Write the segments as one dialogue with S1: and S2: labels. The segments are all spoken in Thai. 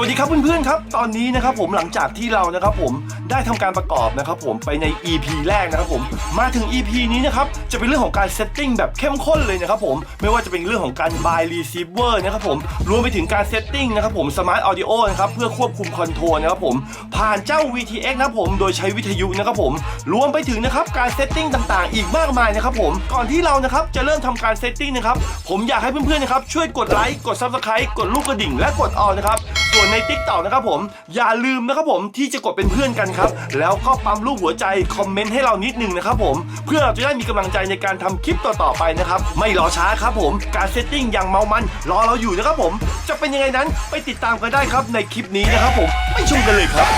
S1: วัสดีครับเพื่อนๆครับ ตอนนี้นะครับผมหลังจากที่เรานะครับผมได้ทำการประกอบนะครับผมไปใน EP แรกนะครับผมมาถึง EP นี้นะครับจะเป็นเรื่องของการเซตติ้งแบบเข้มข้นเลยนะครับผมไม่ว่าจะเป็นเรื่องของการ buy receiver นะครับผมรวมไปถึงการเซตติ้งนะครับผม smart audio นะครับเพื่อควบคุมคอนโทรลนะครับผมผ่านเจ้า VTX นะครับผมโดยใช้วิทยุนะครับผมรวมไปถึงนะครับการเซตติ้งต่างๆ อีกมากมายนะครับผมก่อนที่เรานะครับจะเริ่มทำการเซตติ้งนะครับผมอยากให้เพื่อนๆนะครับช่วยกดไลค์กด subscribe กดลูกกระดิ่งและกดออนะครับส่วนใน t ิ k t o k นะครับผม อย่าลืมนะครับผมที่จะกดเป็นเพื่อนกันครับ แล้วก็ปั๊มรูปหัวใจคอมเมนต์ให้เรานิดนึงนะครับผม เพื่อเราจะได้มีกำลังใจในการทำคลิปต่อๆไปนะครับไม่รอช้าครับผมการเซตติ้งอย่างเมามันรอเราอยู่นะครับผม จะเป็นยังไงนั้นไปติดตามกันได้ครับในคลิปนี้นะครับผมไปชมกันเลยครับ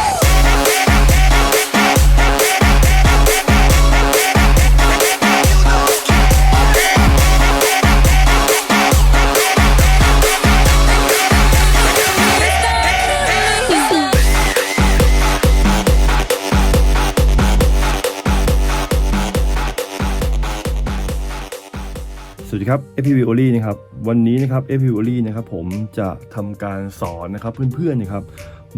S1: ส ครับ FPV o l y นะครับวันนี้นะครับ FPV o l y นะครับผมจะทำการสอนนะครับเพื่อนๆนะครับ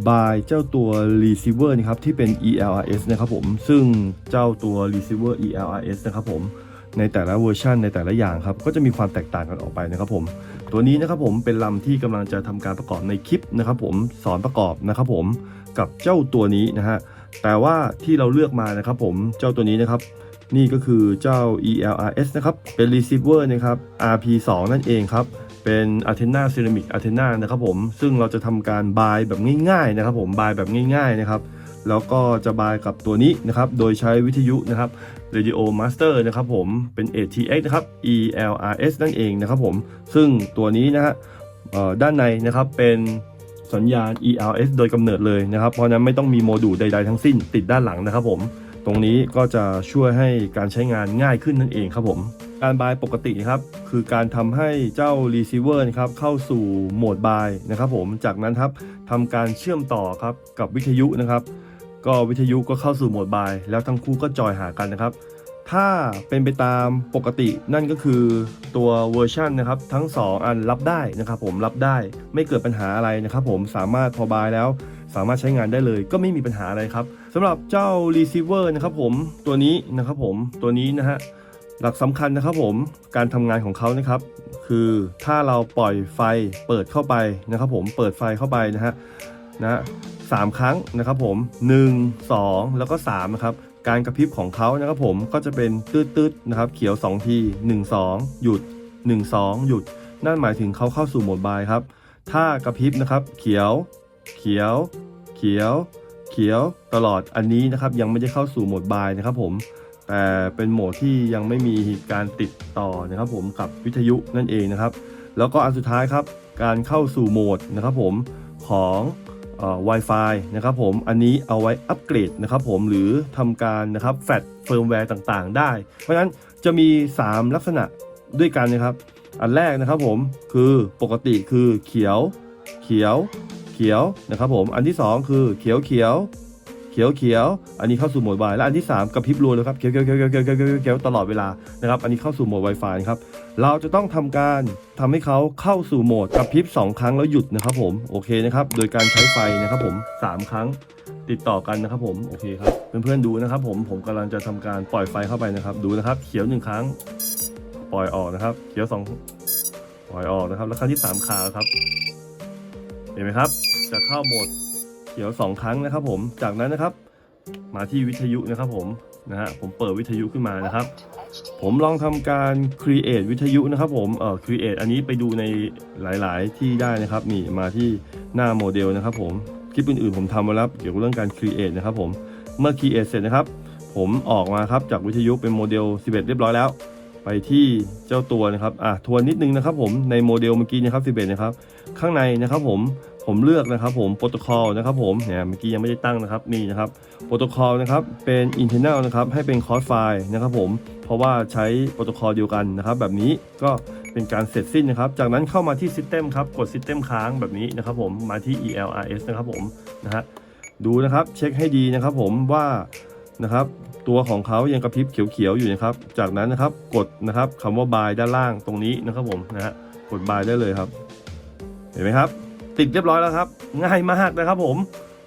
S1: by เจ้าตัว receiver นะครับที่เป็น ELRS นะครับผมซึ่งเจ้าตัว receiver ELRS นะครับผมในแต่ละเวอร์ชันในแต่ละอย่างครับก็จะมีความแตกต่างกันออกไปนะครับผม ตัวนี้นะครับผมเป็นลำที่กำลังจะทำการประกอบในคลิปนะครับผมสอนประกอบนะครับผมกับเจ้าตัวนี้นะฮะแต่ว่าที่เราเลือกมานะครับผมเจ้าตัวนี้นะครับ นี่ก็คือเจ้า ELRS นะครับ เป็น receiver นะครับ RP2 นั่นเองครับ เป็น antenna ceramic antenna นะครับผม ซึ่งเราจะทำการบายแบบง่ายๆนะครับผม บายแบบง่ายๆนะครับ แล้วก็จะบายกับตัวนี้นะครับ โดยใช้วิทยุนะครับ Radio Master นะครับผม เป็น ATX นะครับ ELRS นั่นเองนะครับผม ซึ่งตัวนี้นะฮะด้านในนะครับเป็นสัญญาณ ELS โดยกำเนิดเลยนะครับ เพราะฉะนั้นไม่ต้องมีโมดูลใดๆทั้งสิ้นติดด้านหลังนะครับผม ตรงนี้ก็จะช่วยให้การใช้งานง่ายขึ้นนั่นเองครับผม การบายปกติครับคือการทำให้เจ้า receiver นะครับเข้าสู่โหมดบายนะครับผมจากนั้นครับทำการเชื่อมต่อครับกับวิทยุนะครับ ก็วิทยุก็เข้าสู่โหมดบาย แล้วทั้งคู่ก็จอยหากันนะครับ ถ้าเป็นไปตามปกตินั่นก็คือตัวเวอร์ชันนะครับทั้ง 2 อันรับได้นะครับผมรับได้ไม่เกิดปัญหาอะไรนะครับผมสามารถพอบายแล้ว สามารถใช้งานได้เลย ก็ไม่มีปัญหาอะไรครับสำหรับเจ้า receiver นะครับผมตัวนี้นะครับผมตัวนี้นะฮะหลักสำคัญนะครับผมการทำงานของเขานะครับ คือถ้าเราปล่อยไฟเปิดเข้าไปนะครับผมเปิดไฟเข้าไปนะฮะนะสามครั้งนะครับผม 1 2 แล้วก็3นะครับการกระพริบของเขานะครับผมก็จะเป็นตืดๆนะครับเขียว 2 ที 1 2 หยุด 1 2 หยุด นั่นหมายถึงเขาเข้าสู่โหมดบายครับ ถ้ากระพริบนะครับ เขียว เขียว ขียว เขียวตลอดอันนี้นะครับยังไม่ได้เข้าสู่โหมดบายนะครับผมแต่เป็นโหมดที่ยังไม่มีการติดต่อนะครับผมกับวิทยุนั่นเองนะครับ แล้วก็อันสุดท้ายครับการเข้าสู่โหมดนะครับผมของอ่อ Wi-Fi นะครับผมอันนี้เอาไว้อัปเกรดนะครับผมหรือทำการนะครับแฟลชเฟิร์มแวร์ต่างๆ ได้ เพราะฉะนั้นจะมี 3 ลักษณะด้วยกันนะครับ อันแรกนะครับผมคือปกติคือเขียวเขียว เขียวนะครับผม อันที่ 2 คือเขียวเขียวเขียวเขียวอันนี้เข้าสู่โหมดวายและอันที่ 3กระพริบรัวเลยครับเขียวเขียวเขียวเขียวเขียวเขียวเขียวตลอดเวลานะครับ อันนี้เข้าสู่โหมด Wi-Fi ครับ เราจะต้องทำการทำให้เขาเข้าสู่โหมดกระพริบ2 ครั้งแล้วหยุดนะครับผม โอเคนะครับ โดยการใช้ไฟนะครับผม 3 ครั้งติดต่อกันนะครับผม โอเคครับ เพื่อนๆดูนะครับผม ผมกำลังจะทำการปล่อยไฟเข้าไปนะครับ ดูนะครับ เขียว 1 ครั้ง ปล่อยออกนะครับ เขียว 2 ปล่อยออกนะครับ แล้วครั้งที่ 3คาครับ เห็นไหมครับ จะเข้าโหมดเขียวสองครั้งนะครับ ผม จากนั้นนะครับ มาที่วิทยุนะครับ ผมนะฮะผมเปิดวิทยุขึ้นมานะครับ ผมลองทำการ create วิทยุนะครับ ผมเอ่อ create อันนี้ไปดูในหลาย ๆ ที่ได้นะครับนี่มาที่หน้าโมเดลนะครับ ผมคลิปอื่น ๆ ผมทำมาแล้วเกี่ยวกับเรื่องการ create นะครับ ผมเมื่อ create เสร็จนะครับ ผมออกมาครับจากวิทยุเป็นโมเดล 11 เรียบร้อยแล้ว ไปที่เจ้าตัวนะครับอะทวนนิดนึงนะครับผมในโมเดลเมื่อกี้นะครับ11นะครับข้างในนะครับผมผมเลือกนะครับผมโปรโตคอลนะครับผมเนี่ยเมื่อกี้ยังไม่ได้ตั้งนะครับนี่นะครับโปรโตคอลนะครับเป็น internal นะครับให้เป็นคอร์สไฟล์นะครับผมเพราะว่าใช้โปรโตคอลเดียวกันนะครับ แบบนี้ก็เป็นการเสร็จสิ้นนะครับ จากนั้นเข้ามาที่ System ครับกด System ค้างแบบนี้นะครับผมมาที่ ELRS นะครับผมนะฮะดูนะครับเช็คให้ดีนะครับผมว่า นะครับ ตัวของเขายังกระพริบเขียวๆอยู่นะครับ จากนั้นนะครับกดนะครับคำว่าบายด้านล่างตรงนี้นะครับผมนะฮะกดบายได้เลยครับ เห็นไหมครับ ติดเรียบร้อยแล้วครับ ง่ายมากนะครับ ผม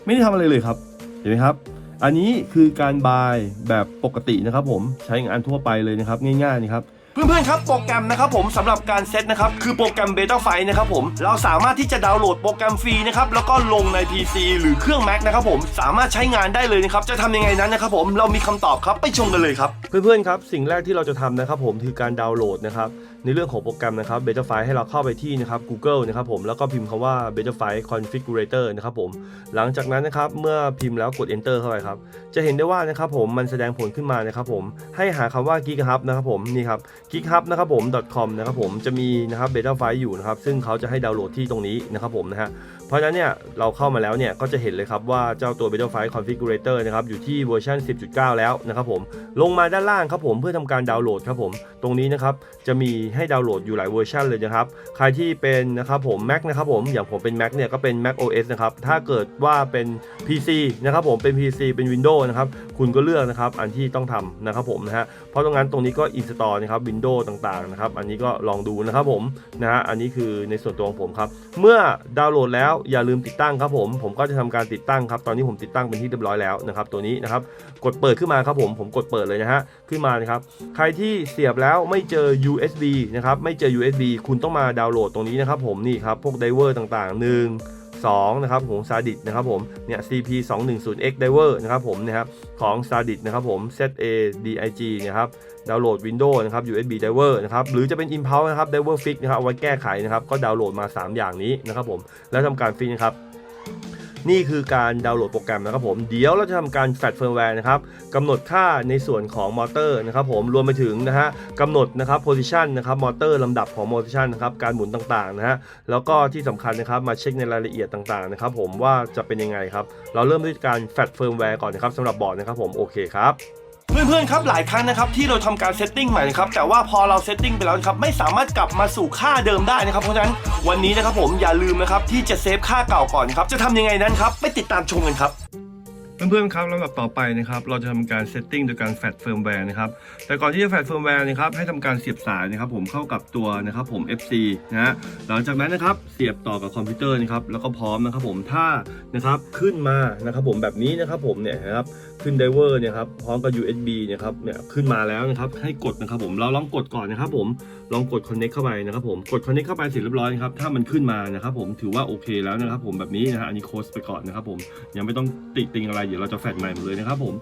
S1: ไม่ได้ทำอะไรเลยครับ เห็นไหมครับ อันนี้คือการบายแบบปกตินะครับ ผมใช้งานทั่วไปเลยนะครับ ง่ายๆนะครับ
S2: เพื่อนๆครับโปรแกรมนะครับผมสำหรับการเซตนะครับคือโปรแกรม Beta f i นะครับผมเราสามารถที่จะดาวน์โหลดโปรแกรมฟรีนะครับแล้วก็ลงใน PC หรือเครื่อง Mac นะครับผมสามารถใช้งานได้เลยนะครับจะทำยังไงนั้นนะครับผมเรามีคำตอบครับไปชมกันเลยครับ
S1: เพื่อนๆครับสิ่งแรกที่เราจะทำนะครับผมคือการดาวน์โหลดนะครับในเรื่องของโปรแกรมนะครับ Betafy ให้เราเข้าไปที่นะครับ Google นะครับผมแล้วก็พิมพ์คำว่า Betafy Configurator นะครับผมหลังจากนั้นนะครับเมื่อพิมพ์แล้วกด Enter เข้าไปครับจะเห็นได้ว่านะครับผมมันแสดงผลขึ้นมานะครับผมให้หาคำว่า GeekHub นะครับผมนี่ครับ GeekHub นะครับผม .com นะครับผมจะมีนะครับ Betafy อยู่นะครับซึ่งเขาจะให้ดาวน์โหลดที่ตรงนี้นะครับผมนะฮะ เพราะฉะนั้นเนี่ยเราเข้ามาแล้วเนี่ยก็จะเห็นเลยครับว่าเจ้าตัว Betafy Configurator นะครับอยู่ที่เวอร์ชัน10.9 แล้วนะครับผมลงมาด้านล่างครับผมเพื่อทำการดาวน์โหลดครับผม ตรงนี้นะครับจะมีให้ดาวน์โหลดอยู่หลายเวอร์ชันเลยนะครับใครที่เป็นนะครับผม Mac นะครับผมอย่างผมเป็น Mac เนี่ยก็เป็น Mac OS นะครับถ้าเกิดว่าเป็น PC นะครับผมเป็น PC เป็น Windows นะครับคุณก็เลือกนะครับอันที่ต้องทำนะครับผมนะฮะเพราะตรงนั้นตรงนี้ก็ install นะครับ Windows ต่างๆนะครับอันนี้ก็ลองดูนะครับผมนะฮะอันนี้คือในส่วนตัวของผมครับเมื่อดาวน์โหลดแล้วอย่าลืมติดตั้งครับผมผมก็จะทำการติดตั้งครับตอนนี้ผมติดตั้งเป็นที่เรียบร้อยแล้วนะครับตัวนี้นะครับกดเปิดขึ้นมาครับผมผมกดเปิดเลยนะฮะขึ้นมานะครับ ใครที่เสียบแล้วไม่เจอ USB นะครับ ไม่เจอ USB คุณต้องมาดาวน์โหลดตรงนี้นะครับผมนี่ครับ พวกไดเวอร์ต่างๆ 1 2นะครับของซาดิสนะครับผมเนี่ย CP 2 1 0 X Diver นะครับผมนะครับของซาดิสนะครับผม ZA DIG นะครับดาวน์โหลด Windows นะครับ USB Diver นะครับหรือจะเป็น Impulse นะครับ Diver Fix นะครับเอาไว้แก้ไขนะครับก็ดาวน์โหลดมา 3 อย่างนี้นะครับผมแล้วทำการฟิกนะครับ นี่คือการดาวน์โหลดโปรแกรมนะครับผมเดี๋ยวเราจะทำการแฟลชเฟิร์มแวร์นะครับกำหนดค่าในส่วนของมอเตอร์นะครับผมรวมไปถึงนะฮะกำหนดนะครับโพซิชันนะครับมอเตอร์ลำดับของโพซิชันนะครับการหมุนต่างๆนะฮะแล้วก็ที่สำคัญนะครับมาเช็คในรายละเอียดต่างๆนะครับผมว่าจะเป็นยังไงครับเราเริ่มด้วยการแฟลชเฟิร์มแวร์ก่อนนะครับสำหรับบอร์ดนะครับผมโอเคครับ
S2: เพื่อนๆครับหลายครั้งนะครับที่เราทำการเซตติ้งใหม่นะครับแต่ว่าพอเราเซตติ้งไปแล้วครับไม่สามารถกลับมาสู่ค่าเดิมได้นะครับเพราะฉะนั้นวันนี้นะครับผมอย่าลืมนะครับที่จะเซฟค่าเก่าก่อนครับจะทำยังไงนั้นครับไปติดตามชมกันครับ
S1: เพื่อนๆครับลำดับต่อไปนะครับเราจะทำการเซตติ้งโดยการแฟลชเฟิร์มแวร์นะครับแต่ก่อนที่จะแฟลชเฟิร์มแวร์นะครับให้ทำการเสียบสายนะครับผมเข้ากับตัวนะครับผม FC นะฮะหลังจากนั้นนะครับเสียบต่อกับคอมพิวเตอร์นะครับแล้วก็พร้อมนะครับผมถ้านะครับขึ้นมานะครับผมแบบนี้นะครับผมเนี่ยนะครับขึ้นไดเวอร์เนี่ยครับพร้อมกับ USB เนี่ยครับเนี่ยขึ้นมาแล้วนะครับให้กดนะครับผมเราลองกดก่อนนะครับผมลองกด connect เข้าไปนะครับผมกด connect เข้าไปเสร็จเรียบร้อยนะครับถ้ามันขึ้นมานะครับผมถือว่าโอเคแล้วนะครับผมแบบนี้นะฮะอันนี้โคสไปก่อนนะครับผมยังไม่ต้องติติงอะไรเดี๋ยวเราจะแฟลชใหม่หมดเลยนะครับผม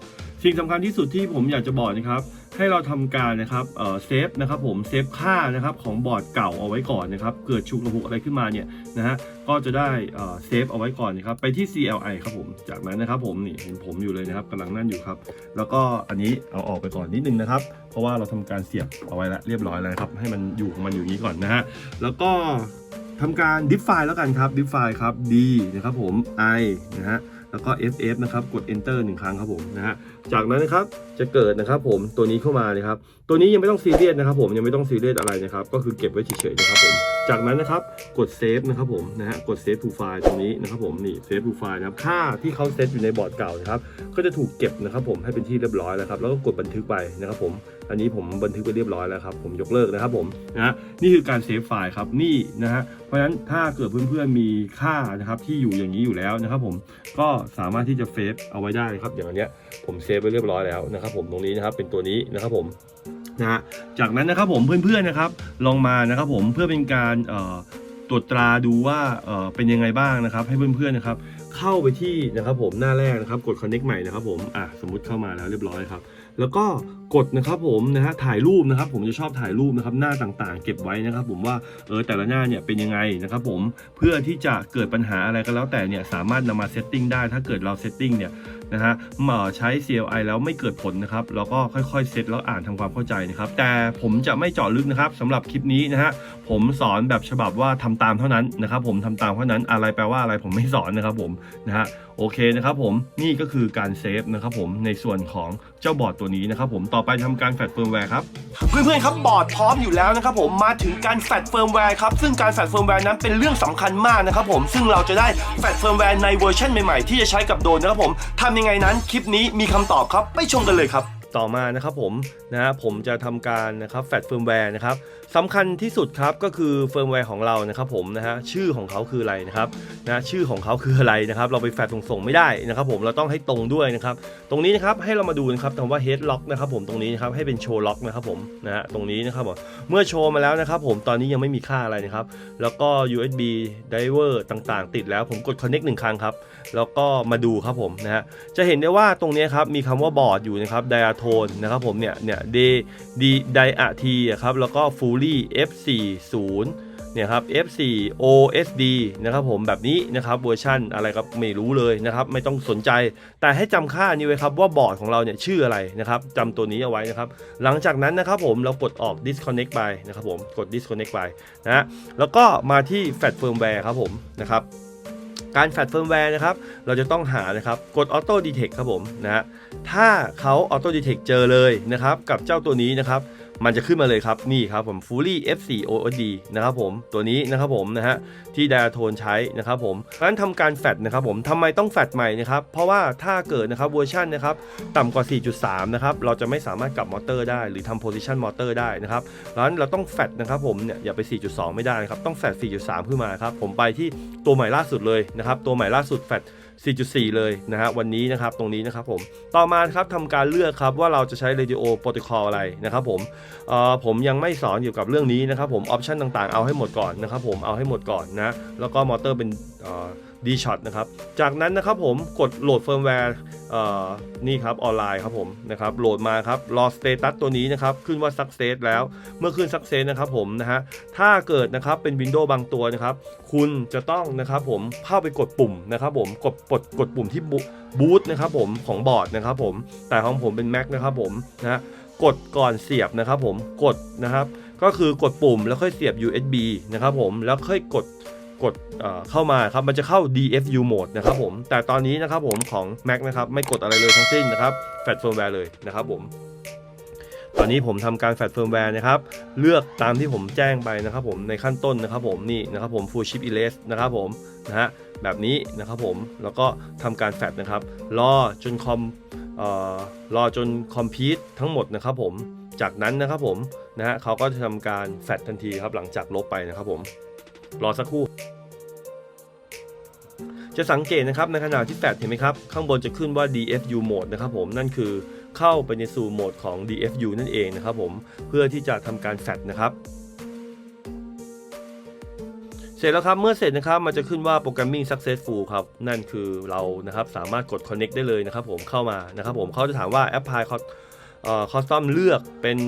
S1: สิ่งสำคัญที่สุดที่ผมอยากจะบอกนะครับ ให้เราทำการนะครับเอ่อเซฟนะครับผมเซฟค่านะครับของบอร์ดเก่าเอาไว้ก่อนนะครับเกิดฉุกระหุกอะไรขึ้นมาเนี่ยนะฮะก็จะได้เอ่อเซฟเอาไว้ก่อนนะครับไปที่ CLI ครับผมจากนั้นนะครับผมนี่เห็นผมอยู่เลยนะครับกำลังนั่นอยู่ครับ แล้วก็อันนี้เอาออกไปก่อนนิดนึงนะครับ เพราะว่าเราทำการเสียบเอาไว้แล้วเรียบร้อยแล้วครับให้มันอยู่ของมันอยู่นี้ก่อนนะฮะแล้วก็ทำการดิฟไฟล์แล้วกันครับดิฟไฟล์ครับ D นะครับผม I นะฮะแล้วก็ FF นะครับกด enter หนึ่งครั้งครับผมนะฮะ จากนั้นนะครับจะเกิดนะครับ ผมตัวนี้เข้ามาเลยครับ ตัวนี้ยังไม่ต้องซีเรียสนะครับ ผมยังไม่ต้องซีเรียสอะไรนะครับ ก็คือเก็บไว้เฉยๆนะครับผมจากนั้นนะครับกดเซฟนะครับผมนะฮะกดเซฟทูไฟล์ตรงนี้นะครับ ผมนี่เซฟทูไฟล์นะครับค่าที่เขาเซตอยู่ในบอร์ดเก่านะครับ ก็จะถูกเก็บนะครับ ผมให้เป็นที่เรียบร้อยแล้วครับ แล้วก็กดบันทึกไปนะครับ ผม อันนี้ผมบันทึกไปเรียบร้อยแล้วครับ ผมยกเลิกนะครับ ผมนะฮะนี่คือการเซฟไฟล์ครับนี่นะฮะเพราะฉะนั้นถ้าเกิดเพื่อนๆมีค่านะครับที่อยู่อย่างนี้อยู่แล้วนะครับ ผมก็สามารถที่จะเซฟเอาไว้ได้ครับอย่างอันเนี้ยผมเซฟไว้เรียบร้อยแล้วนะครับ ผมตรงนี้นะครับเป็นตัวนี้นะครับผมนะฮะจากนั้นนะครับผมเพื่อนๆนะครับ ลองมานะครับผมเพื่อเป็นการเอ่อตรวจตราดูว่าเอ่อเป็นยังไงบ้างนะครับ ให้เพื่อนๆนะครับ เข้าไปที่นะครับผมหน้าแรกนะครับ กด connect ใหม่นะครับผมอะสมมุติเข้ามาแล้วเรียบร้อยครับ แล้วก็กดนะครับผมนะฮะถ่ายรูปนะครับ ผมจะชอบถ่ายรูปนะครับหน้าต่างๆ เก็บไว้นะครับ ผมว่าเออแต่ละหน้าเนี่ยเป็นยังไงนะครับ ผมเพื่อที่จะเกิดปัญหาอะไรก็แล้วแต่เนี่ยสามารถนำมาเซตติ้งได้ถ้าเกิดเราเซตติ้งเนี่ยนะฮะเอ่อใช้ CLI แล้วไม่เกิดผลนะครับแล้วก็ค่อยๆเซตแล้วอ่านทำความเข้าใจนะครับ แต่ผมจะไม่เจาะลึกนะครับสำหรับคลิปนี้นะฮะผมสอนแบบฉบับว่าทำตามเท่านั้นนะครับผมทำตามเท่านั้นอะไรแปลว่าอะไรผมไม่สอนนะครับผมนะฮะโอเคนะครับผมนี่ก็คือการเซฟนะครับผมในส่วนของเจ้าบอร์ดตัวนี้นะครับผมต่อไปทำการแฟลชเฟิร์มแวร์ครับ
S2: เพื่อนๆครับบอร์ดพร้อมอยู่แล้วนะครับผมมาถึงการแฟลชเฟิร์มแวร์ครับซึ่งการแฟลชเฟิร์มแวร์นั้นเป็นเรื่องสำคัญมากนะครับผมซึ่งเราจะได้แฟลชเฟิร์มแวร์ในเวอร์ชันใหม่ๆที่จะใช้กับโดรนนะครับผมทำยังไงนั้นคลิปนี้มีคำตอบครับไปชมกันเลยครับ
S1: ต่อมานะครับผมนะฮะผมจะทำการนะครับแฟดเฟิร์มแวร์นะครับสำคัญที่สุดครับก็คือเฟิร์มแวร์ของเรานะครับผมนะฮะชื่อของเขาคืออะไรนะครับนะชื่อของเขาคืออะไรนะครับ เราไปแฟดส่งไม่ได้นะครับ ผมเราต้องให้ตรงด้วยนะครับ ตรงนี้นะครับให้เรามาดูนะครับคำว่า head lock นะครับผมตรงนี้นะครับให้เป็น show lock นะครับผมนะฮะตรงนี้นะครับผมเมื่อโชว์มาแล้วนะครับ ผมตอนนี้ยังไม่มีค่าอะไรนะครับ แล้วก็ USB driver ต่างๆ ติดแล้วผมกด connect หนึ่งครั้งครับ แล้วก็มาดูครับผมนะฮะจะเห็นได้ว่าตรงนี้ครับมีคำว่าบอร์ดอยู่นะครับ diatone นะครับผมเนี่ยเนี่ย d d diat อะทีครับแล้วก็ fully f40 เนี่ยครับ F4 OSD นะครับผมแบบนี้นะครับเวอร์ชันอะไรก็ไม่รู้เลยนะครับไม่ต้องสนใจ แต่ให้จำค่านี้ไว้ครับว่าบอร์ดของเราเนี่ยชื่ออะไรนะครับจำตัวนี้เอาไว้นะครับหลังจากนั้นนะครับผมเรากดออก disconnect ไปนะครับผมกด disconnect ไปนะฮะแล้วก็มาที่ fat firmware ครับผมนะครับ การแฟดเฟิร์มแวร์นะครับเราจะต้องหานะครับกดออโต้ดีเทคครับผมนะฮะถ้าเขาออโต้ดีเทคเจอเลยนะครับกับเจ้าตัวนี้นะครับ มันจะขึ้นมาเลยครับนี่ครับผม Fully F4 OOD นะครับผมตัวนี้นะครับผมนะฮะที่ไดอะโทนใช้นะครับผมเพราะฉะนั้นทำการแฟดนะครับผมทำไมต้องแฟดใหม่นะครับเพราะว่าถ้าเกิดนะครับเวอร์ชันนะครับต่ำกว่า 4.3 นะครับเราจะไม่สามารถกลับมอเตอร์ได้ หรือทำโพซิชันมอเตอร์ได้นะครับเพราะฉะนั้นเราต้องแฟดนะครับผมเนี่ยอย่าไป 4.2 ไม่ได้นะครับต้องแฟด4.3 ขึ้นมาครับผมไปที่ตัวใหม่ล่าสุดเลยนะครับตัวใหม่ล่าสุดแฟด 4.4 เลยนะฮะวันนี้นะครับตรงนี้นะครับผมต่อมาครับทำการเลือกครับว่าเราจะใช้เรดิโอโปรโตคอลอะไรนะครับผมเอ่อผมยังไม่สอนเกี่ยวกับเรื่องนี้นะครับผมออปชันต่างๆเอาให้หมดก่อนนะครับผมเอาให้หมดก่อนนะแล้วก็มอเตอร์เป็น ดีช็อตนะครับ จากนั้นนะครับผมกดโหลดเฟิร์มแวร์นี่ครับออนไลน์ครับผมนะครับโหลดมาครับรอสเตตัสตัวนี้นะครับขึ้นว่า success แล้วเมื่อขึ้น success นะครับผมนะฮะถ้าเกิดนะครับเป็น Windows บางตัวนะครับคุณจะต้องนะครับผมเข้าไปกดปุ่มนะครับผมกดกดกดปุ่มที่บูตนะครับผมของบอร์ดนะครับผมแต่ของผมเป็น Mac นะครับผมนะฮะกดก่อนเสียบนะครับผมกดนะครับก็คือกดปุ่มแล้วค่อยเสียบ USB นะครับผมแล้วค่อยกด กดเเข้ามาครับมันจะเข้า DFU mode นะครับผม แต่ตอนนี้นะครับผมของ Mac นะครับไม่กดอะไรเลยทั้งสิ้นนะครับแฟลชเฟิร์มแวร์เลยนะครับผมตอนนี้ผมทำการแฟลชเฟิร์มแวร์นะครับ เลือกตามที่ผมแจ้งไปนะครับผมในขั้นต้นนะครับผมนี่นะครับผม full chip erase นะครับผมนะฮะแบบนี้นะครับผมแล้วก็ทำการแฟลชนะครับรอจนคอมเอ่อรอจนคอมพิวทั้งหมดนะครับผมจากนั้นนะครับผมนะฮะเขาก็จะทำการแฟลชทันทีครับหลังจากลบไปนะครับผมรอสักครู่ จะสังเกตนะครับในขณะที่แฟลชเห็นไหมครับ ข้างบนจะขึ้นว่า DFU mode นะครับผมนั่นคือเข้าไปในสู่โหมดของ DFU นั่นเองนะครับผมเพื่อที่จะทำการแฟลชนะครับเสร็จแล้วครับ เมื่อเสร็จนะครับ มันจะขึ้นว่า programming successful ครับ นั่นคือเรานะครับสามารถกด connect ได้เลยนะครับผมเข้ามานะครับผมเขาจะถามว่า apply custom เลือกเป็น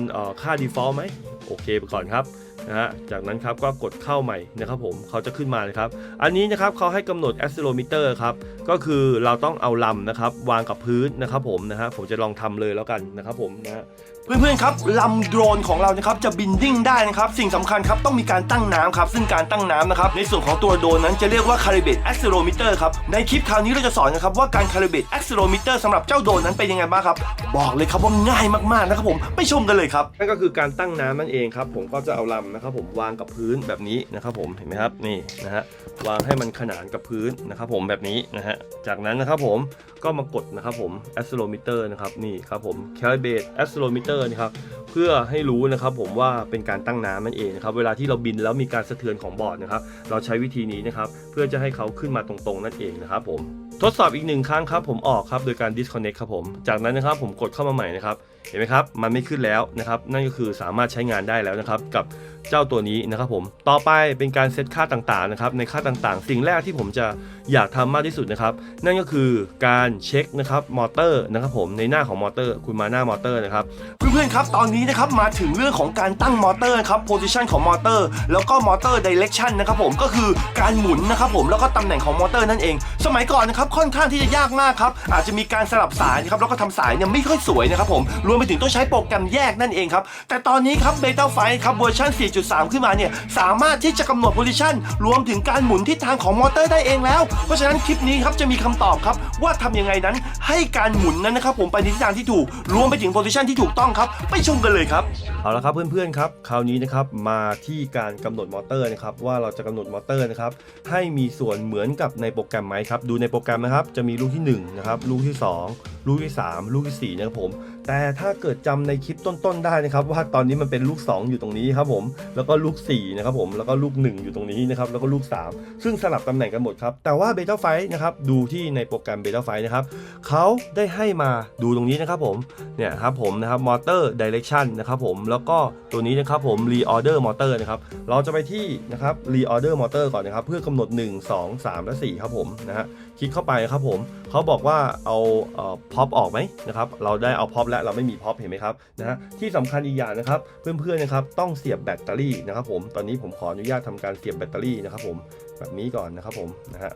S1: ค่า default ไหมโอเคไปก่อนครับ นะฮะจากนั้นครับก็กดเข้าใหม่นะครับผมเขาจะขึ้นมานะครับ อันนี้นะครับเขาให้กำหนด accelerometer ครับก็คือเราต้องเอาลำนะครับวางกับพื้นนะครับผมนะฮะผมจะลองทำเลยแล้วกันนะครับผมนะฮะ
S2: เพื่อนๆครับลำโดรนของเรานะครับจะบินดิ้งได้นะครับสิ่งสำคัญครับต้องมีการตั้งน้ำครับซึ่งการตั้งน้ำนะครับในส่วนของตัวโดรนนั้นจะเรียกว่า calibrate accelerometer ครับในคลิปคราวนี้เราจะสอนนะครับว่าการ calibrate accelerometer สำหรับเจ้าโดรนนั้นเป็นยังไงบ้างครับบอกเลยครับว่าง่ายมากๆนะครับผมไปชมกันเลยครับ
S1: นั่นก็คือการตั้งน้ำนั่นเองครับผมก็จะเอาลำนะครับผมวางกับพื้นแบบนี้นะครับผมเห็นไหมครับนี่นะฮะวางให้มันขนานกับพื้นนะครับผมแบบนี้นะฮะจากนั้นนะครับผมก็มากดนะครับผม accelerometer นะครับนี่ครับผม calibrate accelerometer นะครับเพื่อให้รู้นะครับผมว่าเป็นการตั้งน้ำนั่นเองนะครับเวลาที่เราบินแล้วมีการสะเทือนของบอร์ดนะครับเราใช้วิธีนี้นะครับเพื่อจะให้เขาขึ้นมาตรงๆ นั่นเองนะครับผมทดสอบอีกหนึ่งครั้งครับผมออกครับโดยการ disconnect ครับผมจากนั้นนะครับผมกดเข้ามาใหม่นะครับเห็นไหมครับ มันไม่ขึ้นแล้วนะครับ นั่นก็คือสามารถใช้งานได้แล้วนะครับ กับ เจ้าตัวนี้นะครับผม ต่อไปเป็นการเซตค่าต่างๆนะครับ ในค่าต่างๆ สิ่งแรกที่ผมจะ อยากทำมากที่สุดนะครับ นั่นก็คือการเช็คนะครับมอเตอร์นะครับผมในหน้าของมอเตอร์ คุณมาหน้ามอเตอร์นะครับ
S2: เพื่อนๆครับตอนนี้นะครับมาถึงเรื่องของการตั้งมอเตอร์ครับโพซิชันของมอเตอร์ แล้วก็มอเตอร์ดิเรกชันนะครับผมก็คือการหมุนนะครับผมแล้วก็ตำแหน่งของมอเตอร์นั่นเอง สมัยก่อนนะครับค่อนข้างที่จะยากมากครับอาจจะมีการสลับสายนะครับแล้วก็ทำสายเนี่ยไม่ค่อยสวยนะครับผมรวมไปถึงต้องใช้โปรแกรมแยกนั่นเองครับแต่ตอนนี้ครับเบต้าไฟครับเวอร์ชัน4.3 ขึ้นมาเนี่ยสามารถที่จะกำหนดโพซิชันรวมถึงการหมุนทิศทางของมอเตอร์ได้เองแล้วเพราะฉะนั้นคลิปนี้ครับจะมีคำตอบครับว่าทำยังไงนั้นให้การหมุนนั้นนะครับผมไปในทิศทางที่ถูกรวมไปถึงโพซิชันที่ถูกต้องครับ ไปชมกันเลยครับ
S1: เอาละครับเพื่อนๆครับคราวนี้นะครับมาที่การกำหนดมอเตอร์นะครับว่าเราจะกำหนดมอเตอร์นะครับให้มีส่วนเหมือนกับในโปรแกรมไหมครับดูในโปรแกรมนะครับจะมีลูกที่1นะครับลูกที่ 2 ลูกที่ 3 ลูกที่4นะครับผม แต่ถ้าเกิดจำในคลิปต้นๆได้นะครับว่าตอนนี้มันเป็นลูก 2 อยู่ตรงนี้ครับผมแล้วก็ลูก4นะครับผมแล้วก็ลูก 1 อยู่ตรงนี้นะครับแล้วก็ลูก 3 ซึ่งสลับตำแหน่งกันหมดครับแต่ว่าเบต้าไฟนะครับดูที่ในโปรแกรมเบต้าไฟนะครับเขาได้ให้มาดูตรงนี้นะครับผมเนี่ยครับผมนะครับมอเตอร์ดิเรกชันนะครับผมแล้วก็ตัวนี้นะครับผมรีออเดอร์มอเตอร์นะครับเราจะไปที่นะครับรีออเดอร์มอเตอร์ก่อนนะครับเพื่อกำหนด 1 2 3 และ4ครับผมนะฮะ คลิกเข้าไปครับผมเขาบอกว่าเอาเอ่อพ็อปออกไหมนะครับเราได้เอาพ็อปแล้วเราไม่มีพ็อปเห็นไหมครับนะฮะที่สำคัญอีกอย่างนะครับเพื่อนๆนะครับต้องเสียบแบตเตอรี่นะครับผมตอนนี้ผมขออนุญาตทำการเสียบแบตเตอรี่นะครับผมแบบนี้ก่อนนะครับผมนะฮะ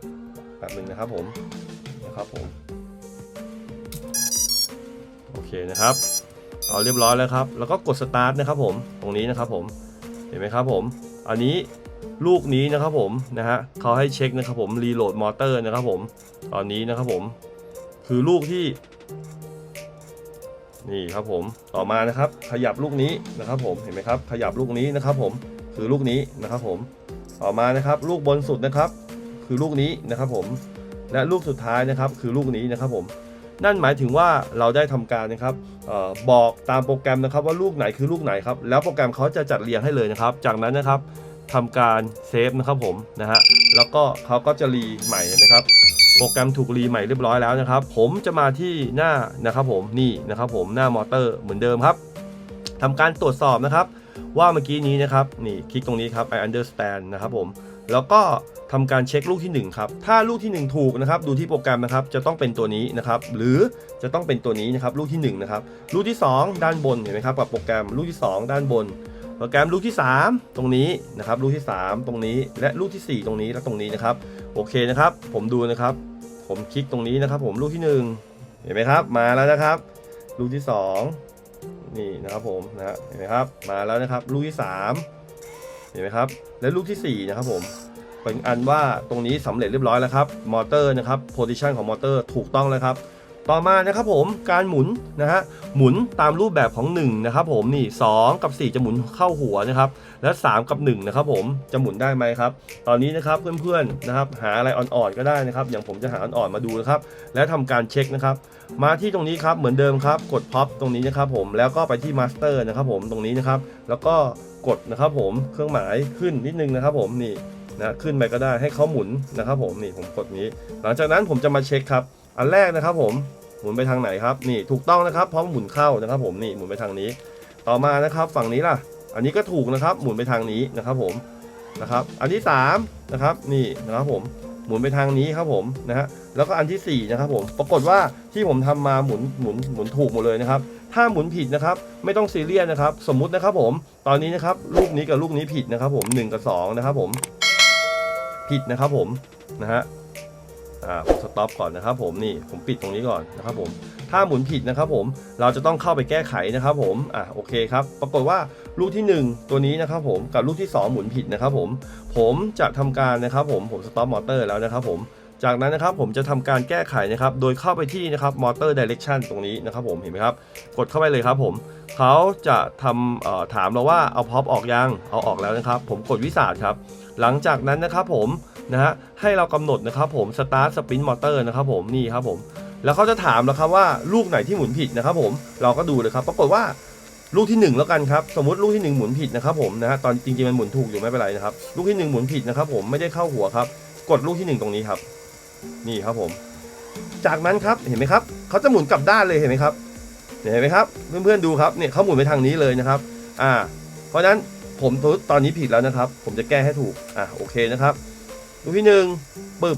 S1: แบบหนึ่งนะครับผมนะครับผมโอเคนะครับเอาเรียบร้อยแล้วครับ แล้วก็กดสตาร์ทนะครับผมตรงนี้นะครับผมเห็นไหมครับผม อันนี้ ลูกนี้นะครับผมนะฮะเขาให้เช็คนะครับผมรีโหลดมอเตอร์นะครับผมตอนนี้นะครับผมคือลูกที่ นี่ครับผมต่อมานะครับ ขยับลูกนี้นะครับผมเห็นไหมครับ ขยับลูกนี้นะครับผมคือลูกนี้นะครับผมต่อมานะครับ ลูกบนสุดนะครับ คือลูกนี้นะครับผมและลูกสุดท้ายนะครับ คือลูกนี้นะครับผมนั่นหมายถึงว่าเราได้ทำการนะครับออบอกตามโปรแกรมนะครับว่าลูกไหนคือลูกไหนครับแล้วโปรแกรมเขาจะจัดเรียงให้เลยนะครับ จากนั้นนะครับ ทำการเซฟนะครับผมนะฮะแล้วก็เขาก็จะรีใหม่นไหมครับ โปรแกรมถูกรีใหม่เรียบร้อยแล้วนะครับ ผมจะมาที่หน้านะครับผมนี่นะครับผมหน้ามอเตอร์เหมือนเดิมครับทำการตรวจสอบนะครับ ว่าเมื่อกี้นี้นะครับนี่คลิกตรงนี้ครับ I understand นะครับผมแล้วก็ทำการเช็คลูกที่ 1 ครับ ถ้าลูกที่ 1 ถูกนะครับ ดูที่โปรแกรมนะครับ จะต้องเป็นตัวนี้นะครับ หรือจะต้องเป็นตัวนี้นะครับ ลูกที่ 1 นะครับ ลูกที่ 2 ด้านบน เห็นไหมครับ กับโปรแกรม ลูกที่ 2 ด้านบน โปรแกรมลูกที่ 3 ตรงนี้นะครับลูกที่ 3 ตรงนี้ และลูกที่ 4 ตรงนี้และตรงนี้นะครับโอเคนะครับ ผมดูนะครับ ผมคลิกตรงนี้นะครับ ผมลูกที่ 1 เห็นไหมครับ มาแล้วนะครับ ลูกที่ 2 นี่นะครับผมนะฮะเห็นไหมครับ มาแล้วนะครับ ลูกที่ 3 เห็นไหมครับ และลูกทีสี่4 นะครับผมเป็นอันว่าตรงนี้สำเร็จเรียบร้อยแล้วครับมอเตอร์นะครับโพซิชันของมอเตอร์ถูกต้องแล้วครับ ต่อมานะครับผมการหมุนนะฮะหมุนตามรูปแบบของ1นะครับผมนี่ 2 กับ 4 จะหมุนเข้าหัวนะครับและ 3 กับ1นะครับผมจะหมุนได้ไหมครับ ตอนนี้นะครับเพื่อนๆนะครับหาอะไรอ่อนๆก็ได้นะครับ อย่างผมจะหาอ่อนๆมาดูนะครับ และทำการเช็คนะครับ มาที่ตรงนี้ครับเหมือนเดิมครับ กดพับตรงนี้นะครับผมแล้วก็ไปที่มาสเตอร์นะครับผมตรงนี้นะครับ แล้วก็กดนะครับผมเครื่องหมายขึ้นนิดนึงนะครับผมนี่นะขึ้นไปก็ได้ให้เขาหมุนนะครับผมนี่ผมกดนี้ หลังจากนั้นผมจะมาเช็คครับ อันแรกนะครับผมหมุนไปทางไหนครับนี่ถูกต้องนะครับเพราะหมุนเข้านะครับ ผมนี่หมุนไปทางนี้ ต่อมานะครับ ฝั่งนี้ล่ะ อันนี้ก็ถูกนะครับ หมุนไปทางนี้นะครับ ผมนะครับ อันที่3นะครับนี่นะครับผมหมุนไปทางนี้ครับผมนะฮะแล้วก็อันทีสี่4นะครับผมปรากฏว่าที่ผมทำมาหมุนหมุนหมุนถูกหมดเลยนะครับ ถ้าหมุนผิดนะครับ ไม่ต้องซีเรียสนะครับ สมมุตินะครับผมตอนนี้นะครับลูกนี้กับลูกนี้ผิดนะครับ ผม1กับ2นะครับผมผิดนะครับผมนะฮะ อ่าผมสต็อปก่อนนะครับผมนี่ผมปิดตรงนี้ก่อนนะครับผมถ้าหมุนผิดนะครับผมเราจะต้องเข้าไปแก้ไขนะครับผมอะโอเคครับปรากฏว่าลูกที่ 1 ตัวนี้นะครับผมกับลูกที่ 2 หมุนผิดนะครับผมผมจะทำการนะครับผมผมสต็อปมอเตอร์แล้วนะครับผม จากนั้นนะครับผมจะทำการแก้ไขนะครับโดยเข้าไปที่นะครับมอเตอร์ดิเรกชันตรงนี้นะครับผมเห็นไหมครับกดเข้าไปเลยครับผมเขาจะทำถามเราว่าเอาพ็อปออกยังเอาออกแล้วนะครับ ผมกดวิสาดครับ หลังจากนั้นนะครับผมนะฮะให้เรากำหนดนะครับผมสตาร์ทสปินมอเตอร์นะครับผมนี่ครับผมแล้วเขาจะถามแล้วครับว่าลูกไหนที่หมุนผิดนะครับผมเราก็ดูเลยครับ ปรากฏว่าลูกที่หนึ่งแล้วกันครับ สมมติลูกที่หนึ่งหมุนผิดนะครับผมนะฮะตอนจริงๆมันหมุนถูกอยู่ไม่เป็นไรนะครับ ลูกที่หนึ่งหมุนผิดนะครับผมไม่ได้เข้าหัวครับ กดลูกที่หนึ่งตรงนี้ครับ นี่ครับผม จากนั้นครับเห็นไหมครับเขาจะหมุนกลับด้านเลยเห็นไหมครับเห็นไหมครับเพื่อนๆดูครับเนี่ยเขาหมุนไปทางนี้เลยนะครับ อ่า เพราะฉะนั้นผมตอนนี้ผิดแล้วนะครับ ผมจะแก้ให้ถูกอะโอเคนะครับลูกที่หนึ่งปึ๊บ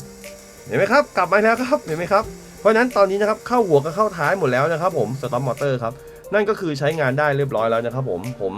S1: เห็นไหมครับ กลับมาแล้วครับเห็นไหมครับเพราะฉะนั้นตอนนี้นะครับเข้าหัวกับเข้าท้ายหมดแล้วนะครับ ผมสต็อปมอเตอร์ครับนั่นก็คือใช้งานได้เรียบร้อยแล้วนะครับ ผมผม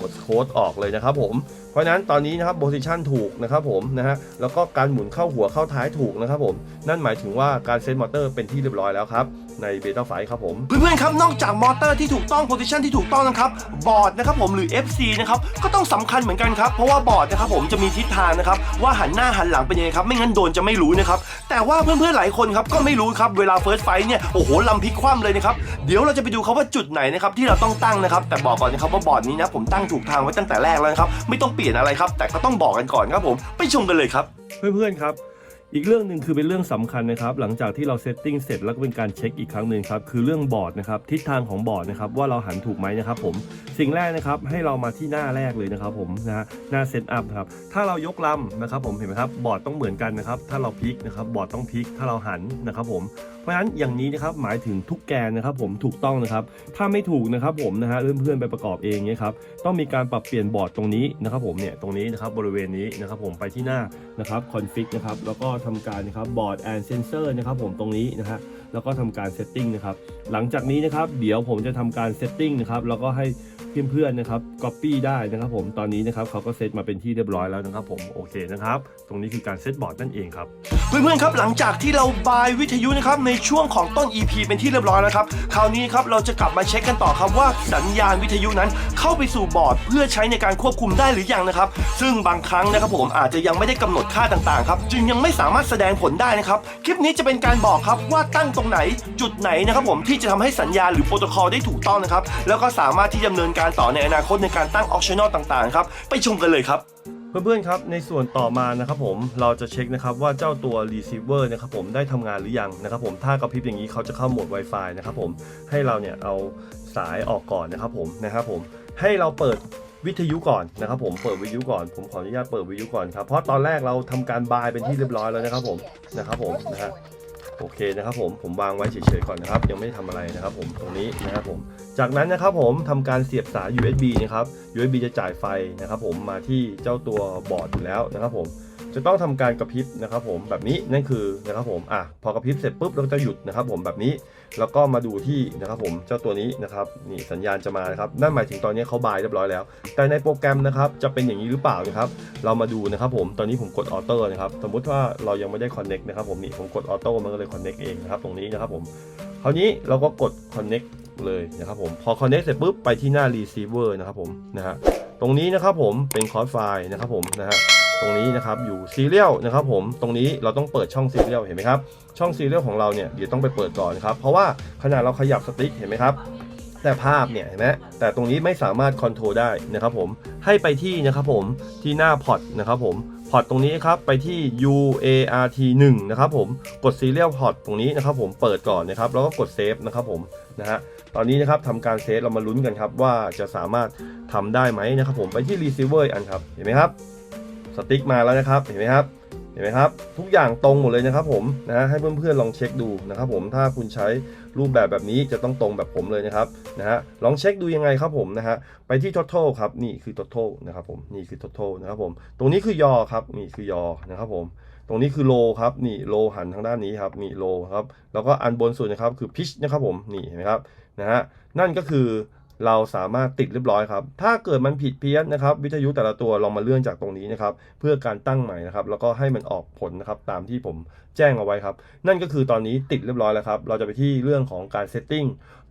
S1: กดโค้ดออกเลยนะครับ ผม เพราะฉะนั้นตอนนี้นะครับโพซิชันถูกนะครับผมนะฮะแล้วก็การหมุนเข้าหัวเข้าท้ายถูกนะครับผมนั่นหมายถึงว่าการเซตมอเตอร์เป็นที่เรียบร้อยแล้วครับในเบต้าไฟครับผม
S2: เพื่อนๆครับนอกจากมอเตอร์ที่ถูกต้องโพซิชันที่ถูกต้องนะครับบอร์ดนะครับผมหรือ FC นะครับก็ต้องสำคัญเหมือนกันครับเพราะว่าบอร์ดนะครับผมจะมีทิศทางนะครับว่าหันหน้าหันหลังเป็นยังไงครับไม่งั้นโดนจะไม่รู้นะครับแต่ว่าเพื่อนๆหลายคนครับก็ไม่รู้ครับเวลาเฟิร์สไฟเนี่ยโอ้โหลำพลิกคว่ำเลยนะครับเดี๋ยวเราจะไปดูครับว่าจุดไหนนะครับที่เราต้องตั้งนะครับแต่บอกก่อนนะครับว่าบอร์ดนี้นะผมตั้งถูกทางไว้ตั้งแต่แรกแล้วนะครับไม่ต้องเปลี่ยนอะไรครับ แต่ก็ต้องบอกกันก่อนครับผมไปชมกันเลยครับ
S1: เพื่อนๆครับ อีกเรื่องหนึ่งคือเป็นเรื่องสำคัญนะครับหลังจากที่เราเซตติ้งเสร็จแล้วก็เป็นการเช็คอีกครั้งหนึ่งครับคือเรื่องบอร์ดนะครับทิศทางของบอร์ดนะครับว่าเราหันถูกไหมนะครับผมสิ่งแรกนะครับให้เรามาที่หน้าแรกเลยนะครับผมนะฮะหน้าเซตอัพครับถ้าเรายกลำนะครับผมเห็นไหมครับบอร์ดต้องเหมือนกันนะครับถ้าเราพลิกนะครับบอร์ดต้องพลิกถ้าเราหันนะครับผม เพราะฉะนั้นอย่างนี้นะครับหมายถึงทุกแกนนะครับผมถูกต้องนะครับถ้าไม่ถูกนะครับผมนะฮะเพื่อนๆไปประกอบเองเนี่ยครับต้องมีการปรับเปลี่ยนบอร์ดตรงนี้นะครับผมเนี่ยตรงนี้นะครับบริเวณนี้นะครับผมไปที่หน้านะครับคอนฟิกนะครับแล้วก็ทำการนะครับบอร์ดแอนด์เซนเซอร์นะครับผมตรงนี้นะฮะ แล้วก็ทำการเซตติ้งนะครับหลังจากนี้นะครับเดี๋ยวผมจะทำการเซตติ้งนะครับแล้วก็ให้เพื่อนๆนะครับก๊อปปี้ได้นะครับผมตอนนี้นะครับเขาก็เซตมาเป็นที่เรียบร้อยแล้วนะครับผมโอเคนะครับตรงนี้คือการเซตบอร์ดนั่นเองครับ
S2: เพื่อนๆครับหลังจากที่เราบายวิทยุนะครับในช่วงของต้น EP เป็นที่เรียบร้อยแล้วครับคราวนี้ครับเราจะกลับมาเช็คกันต่อครับว่าสัญญาณวิทยุนั้นเข้าไปสู่บอร์ด เพื่อใช้ในการควบคุมได้หรือยังนะครับ ซึ่งบางครั้งนะครับผมอาจจะยังไม่ได้กำหนดค่าต่างๆครับจึงยังไม่สามารถแสดงผลได้นะครับคลิปนี้จะเป็นการบอกครับว่าตั้งตรงไหนจุดไหนนะครับผมที่จะทำให้สัญญาหรือโปรโตคอลได้ถูกต้องนะครับ แล้วก็สามารถที่จะดำเนินการต่อในอนาคตในการตั้งออ t ชั่นอลต่างๆครับไปชมกันเลยครับ
S1: เพื่อนๆครับในส่วนต่อมานะครับผมเราจะเช็คนะครับว่าเจ้าตัว receiver นะครับผมได้ทำงานหรือยังนะครับผมถ้ากระพริบอย่างนี้เขาจะเข้าโหมด Wi-Fi นะครับผมให้เราเนี่ยเอาสายออกก่อนนะครับผมนะครับผมให้เราเปิดวิทยุก่อนนะครับผมเปิดวิทยุก่อนผมขออนุญาตเปิดวิทยุก่อนครับเพราะตอนแรกเราทำการบายเป็นที่เรียบร้อยแล้วนะครับผมนะครับผมนะฮะ โอเคนะครับผมผมวางไว้เฉยๆก่อนนะครับ ยังไม่ได้ทำอะไรนะครับผมตรงนี้นะครับผม จากนั้นนะครับผมทำการเสียบสาย USB นะครับ USB จะจ่ายไฟนะครับผมมาที่เจ้าตัวบอร์ดอยู่แล้วนะครับผม จะต้องทำการกระพริบนะครับผมแบบนี้นั่นคือนะครับผมอะพอกระพริบเสร็จปุ๊บเราก็จะหยุดนะครับผมแบบนี้แล้วก็มาดูที่นะครับผมเจ้าตัวนี้นะครับนี่สัญญาณจะมานะครับนั่นหมายถึงตอนนี้เขาบายเรียบร้อยแล้ว แต่ในโปรแกรมนะครับจะเป็นอย่างนี้หรือเปล่านะครับเรามาดูนะครับผมตอนนี้ผมกดออโต้นะครับสมมุติว่าเรายังไม่ได้คอนเน็กนะครับผมนี่ผมกดออโต้มันก็เลยคอนเน็กเองนะครับตรงนี้นะครับผมคราวนี้เราก็กด connect เลยนะครับผมพอ connect เสร็จปุ๊บไปที่หน้า receiver นะครับผมนะฮะตรงนี้นะครับผมเป็นคอร์สไฟล์นะครับผมนะฮะ ตรงนี้นะครับอยู่ serial นะครับผมตรงนี้เราต้องเปิดช่อง serial เห็นไหมครับช่อง serial ของเราเนี่ยเดี๋ยวต้องไปเปิดก่อนครับเพราะว่าขณะเราขยับสติ๊กเห็นไหมครับแต่ภาพเนี่ยเห็นไหมแต่ตรงนี้ไม่สามารถคอนโทรลได้นะครับผมให้ไปที่นะครับผมที่หน้าพอร์ตนะครับผมพอร์ตตรงนี้ครับไปที่ UART 1นะครับผมกด Serial Port ตรงนี้นะครับผมเปิดก่อนนะครับแล้วก็กด Save นะครับผมนะฮะตอนนี้นะครับทำการเซฟเรามาลุ้นกันครับว่าจะสามารถทำได้ไหมนะครับผมไปที่ Receiver อีกอันครับเห็นไหมครับ สติ๊กมาแล้วนะครับเห็นไหมครับเห็นไหมครับ ทุกอย่างตรงหมดเลยนะครับผมนะฮะให้เพื่อนๆลองเช็คดูนะครับผมถ้าคุณใช้รูปแบบแบบนี้จะต้องตรงแบบผมเลยนะครับนะฮะลองเช็คดูยังไงครับผมนะฮะไปที่ total ครับนี่คือ total นะครับผมนี่คือ total นะครับผมตรงนี้คือยอครับนี่คือยอนะครับผมตรงนี้คือโลครับนี่โลหันทางด้านนี้ครับนี่โลครับแล้วก็อันบนสุดนะครับคือ pitch นะครับผมนี่เห็นไหมครับนะฮะนั่นก็คือ เราสามารถติดเรียบร้อยครับ ถ้าเกิดมันผิดเพี้ยนนะครับ วิทยุแต่ละตัวลองมาเลื่อนจากตรงนี้นะครับ เพื่อการตั้งใหม่นะครับ แล้วก็ให้มันออกผลนะครับตามที่ผมแจ้งเอาไว้ครับ นั่นก็คือตอนนี้ติดเรียบร้อยแล้วครับ เราจะไปที่เรื่องของการเซตติ้ง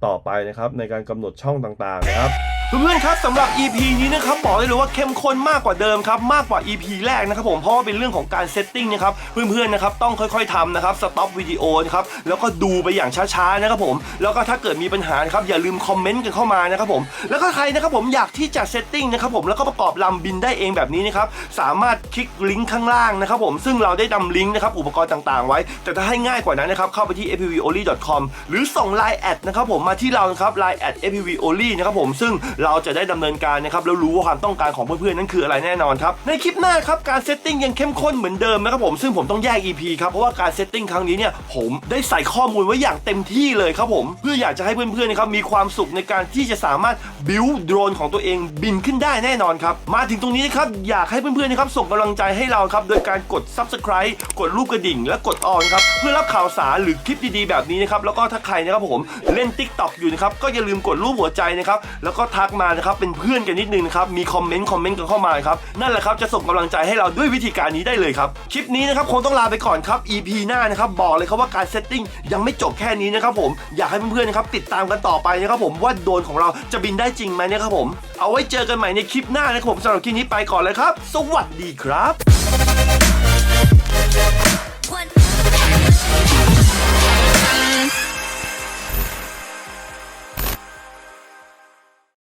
S1: ต่อไปนะครับ ในการกำหนดช่องต่างๆนะครับ
S2: เพื่อนๆครับสำหรับ EP นี้นะครับบอกได้เลยว่าเข้มข้นมากกว่าเดิมครับมากกว่า EP แรกนะครับผมเพราะว่าเป็นเรื่องของการเซตติ้งนะครับเพื่อนๆนะครับต้องค่อยๆทำนะครับสต็อปวิดีโอนะครับแล้วก็ดูไปอย่างช้าๆนะครับผมแล้วก็ถ้าเกิดมีปัญหาครับอย่าลืมคอมเมนต์กันเข้ามานะครับผมแล้วก็ใครนะครับผมอยากที่จะเซตติ้งนะครับผมแล้วก็ประกอบลำบินได้เองแบบนี้นะครับสามารถคลิกลิงก์ข้างล่างนะครับผมซึ่งเราได้นำลิงก์นะครับอุปกรณ์ต่างๆ ไว้ แต่ถ้าให้ง่ายกว่านั้นนะครับเข้าไปที่ fpvoly.com หรือส่ง Line แอดนะครับผมมาที่เรานะครับ Line แอด fpvoly นะครับผมซึ่งเราจะได้ดำเนินการนะครับแล้วรู้ว่าความต้องการของเพื่อนๆนั้นคืออะไรแน่นอนครับในคลิปหน้าครับการเซตติ้งยังเข้มข้นเหมือนเดิมนะครับผมซึ่งผมต้องแยก EP ครับเพราะว่าการเซตติ้งครั้งนี้เนี่ยผมได้ใส่ข้อมูลไว้อย่างเต็มที่เลยครับผมเพื่ออยากจะให้เพื่อนๆนะครับมีความสุขในการที่จะสามารถบิวโดรนของตัวเองบินขึ้นได้แน่นอนครับมาถึงตรงนี้นะครับอยากให้เพื่อนๆนะครับส่งกำลังใจให้เราครับโดยการกด subscribe กดรูปกระดิ่ง และกดออนครับเพื่อรับข่าวสารหรือคลิปดีๆแบบนี้นะครับแล้วก็ถ้าใครนะครับผมเล่น Tik t o อกอยู่นะครับก็อย่าลืมกดรูปหัวใจนะครับแล้วก็ทักมานะครับเป็นเพื่อนกันนิดนึงนะครับมีคอมเมนต์คอมเมนต์กันเข้ามาครับนั่นแหละครับจะส่งกำลังใจให้เราด้วยวิธีการนี้ได้เลยครับคลิปนี้นะครับคงต้องลาไปก่อนครับ EP หน้านะครับบอกเลยครับว่าการเซตติ้งยังไม่จบแค่นี้นะครับผมอยากให้เพื่อนๆนะครับติดตามกันต่อไปนะครับผมว่าโดนของเราจะบินได้จริงไหมนะครับผม เอาไว้เจอกันใหม่ในคลิปหน้านะครับผมสำหรับคลิปนี้ไปก่อนเลยครับ สวัสดีครับ